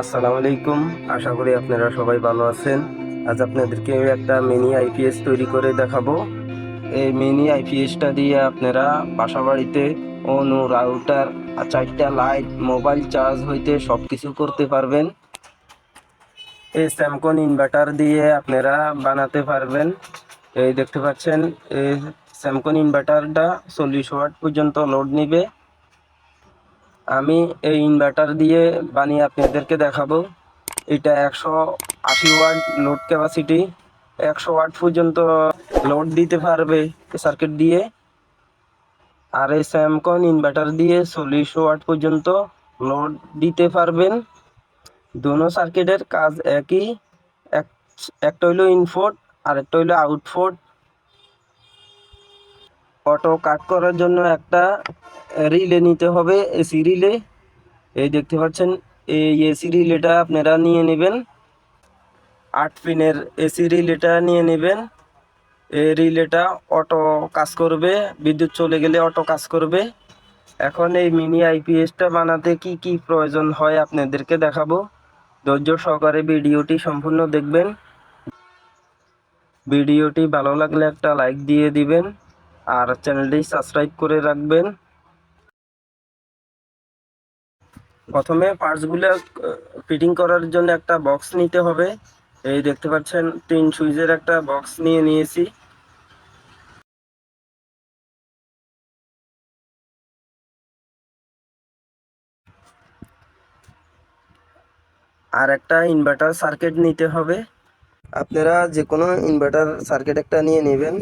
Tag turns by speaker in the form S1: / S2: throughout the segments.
S1: আসসালামু আলাইকুম আশা করি আপনারা সবাই ভালো আছেন। আজ আপনাদেরকে একটা মিনি আইপিএস তৈরি করে দেখাবো। এই মিনি আইপিএসটা দিয়ে আপনারা বাসা বাড়িতে অনু, রাউটার চারটা লাইট, মোবাইল চার্জ হইতে সব কিছু করতে পারবেন। এই স্যামকন ইনভার্টার দিয়ে আপনারা বানাতে পারবেন। এই দেখতে পাচ্ছেন, এই স্যামকন ইনভার্টারটা চল্লিশ ওয়াট পর্যন্ত লোড নিবে। আমি এই ইনভার্টার দিয়ে বানিয়ে আপনাদেরকে দেখাবো। এটা একশো আশি ওয়াট লোড ক্যাপাসিটি একশো ওয়াট পর্যন্ত লোড দিতে পারবে সার্কিট দিয়ে। আর এই স্যামকন ইনভার্টার দিয়ে চল্লিশ ওয়াট পর্যন্ত লোড দিতে পারবেন। দোনো সার্কিটের কাজ একই। এক, একটা হইল ইনপুট আর একটা হইল আউটপুট অটো কাট করার জন্য একটা রিলে নিতে হবে, এসি রিলে। এই দেখতে পাচ্ছেন, এই এসি রিলেটা আপনারা নিয়ে নেবেন। আট পিনের এসি রিলেটা নিয়ে নেবেন। এই রিলেটা অটো কাজ করবে, বিদ্যুৎ চলে গেলে অটো কাজ করবে। এখন এই মিনি আইপিএসটা বানাতে কি কি প্রয়োজন হয় আপনাদেরকে দেখাবো। ধৈর্য সহকারে ভিডিওটি সম্পূর্ণ দেখবেন। ভিডিওটি ভালো লাগলে একটা লাইক দিয়ে দিবেন। আর চ্যানেলটি সাবস্ক্রাইব করে রাখবেন। প্রথমে পার্টসগুলো ফিটিং করার জন্য একটা বক্স নিতে হবে। এই দেখতে পাচ্ছেন তিন সুইচের একটা বক্স নিয়ে নিয়েছি। আর একটা ইনভার্টার সার্কিট নিতে হবে। আপনারা যে কোনো ইনভার্টার সার্কিট একটা নিয়ে নেবেন।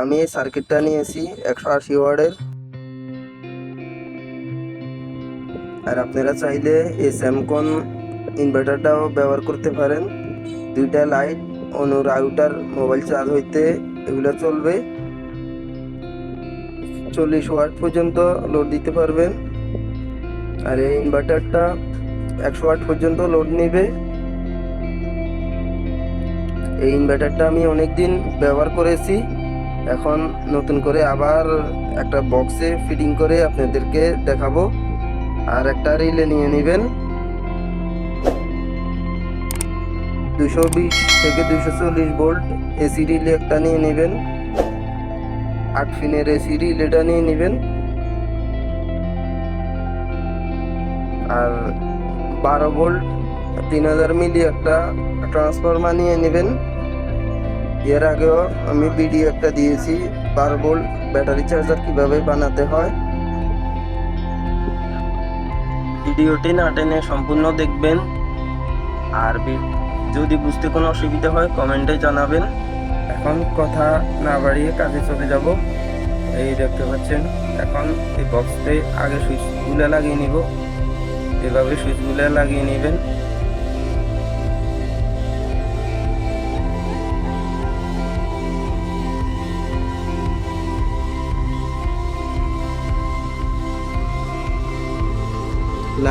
S1: আমি এই সার্কিটটা নিয়েছি একশো আশি ওয়ার্ডের। আর আপনারা চাইলে এই স্যামকন ইনভার্টারটাও ব্যবহার করতে পারেন। দুইটা লাইট অনু রাউটার, মোবাইল চার্জ হইতে এগুলো চলবে। চল্লিশ ওয়াট পর্যন্ত লোড দিতে পারবেন। আর এই ইনভার্টারটা একশো ওয়াট পর্যন্ত লোড নেবে। এই ইনভার্টারটা আমি অনেক দিন ব্যবহার করেছি। এখন নতুন করে আবার একটা বক্সে ফিটিং করে আপনাদেরকে দেখাবো। আর একটা রিলে নিয়ে নেবেন। দুশো বিশ থেকে দুশো চল্লিশ ভোল্ট এসি রিলে একটা নিয়ে নেবেন। আট ফিনের এসি রিলেটা নিয়ে নেবেন। আর বারো ভোল্ট তিন হাজার মিলি একটা ট্রান্সফরমার নিয়ে নেবেন। এর আগেও আমি ভিডিও একটা দিয়েছি বারো ভোল্ট ব্যাটারি চার্জার কীভাবে বানাতে হয়। ভিডিওটি না টেনে সম্পূর্ণ দেখবেন। আর যদি বুঝতে কোনো অসুবিধা হয়, কমেন্টে জানাবেন। এখন কথা না বাড়িয়ে কাজে চলে যাব। এই দেখতে পাচ্ছেন, এখন এই বক্সতে আগে সুইচগুলো লাগিয়ে নিব। এভাবে সুইচগুলো লাগিয়ে নেবেন।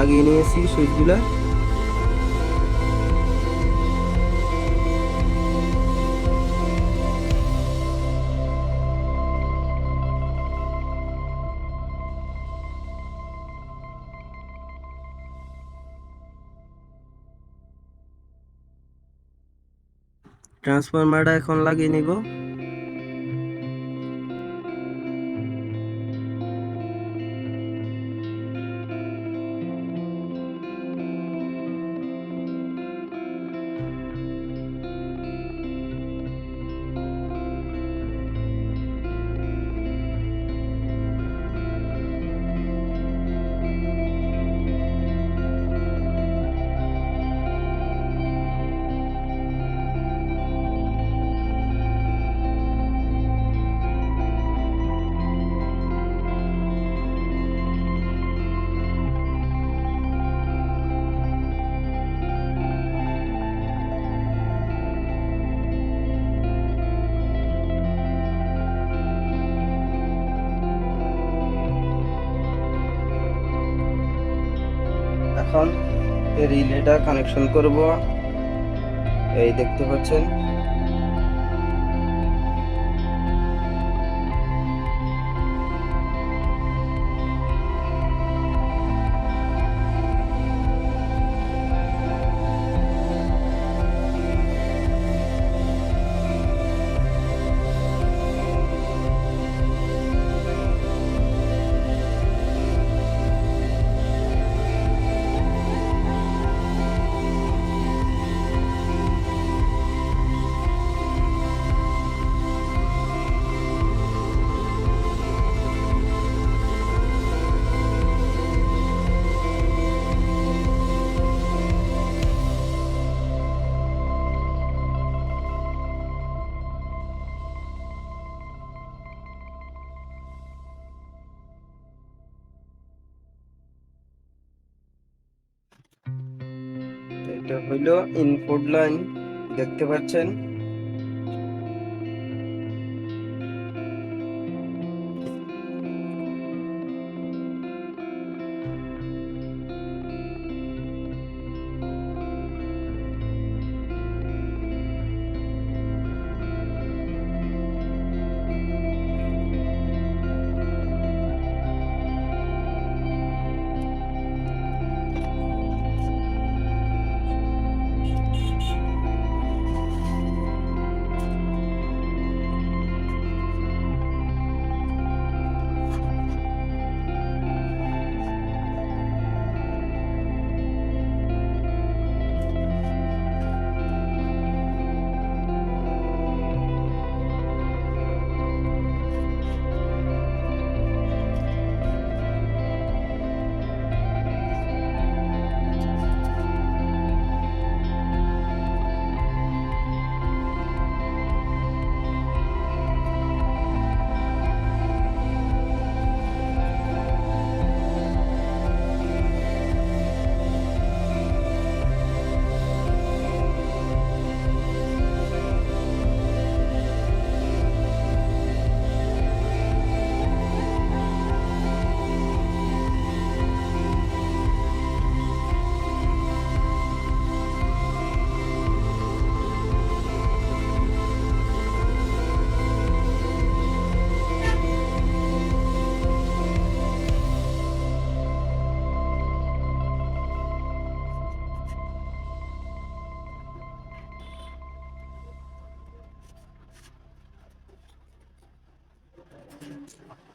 S1: লাগিয়ে নিয়েছি সুইচগুলো। ট্রান্সফরমারটা এখন লাগিয়ে নিব। এখন রিলেটা কানেকশন করব। এই দেখতে পাচ্ছেন? এটা হইল ইনপুট লাইন দেখতে পাচ্ছেন? Thank you.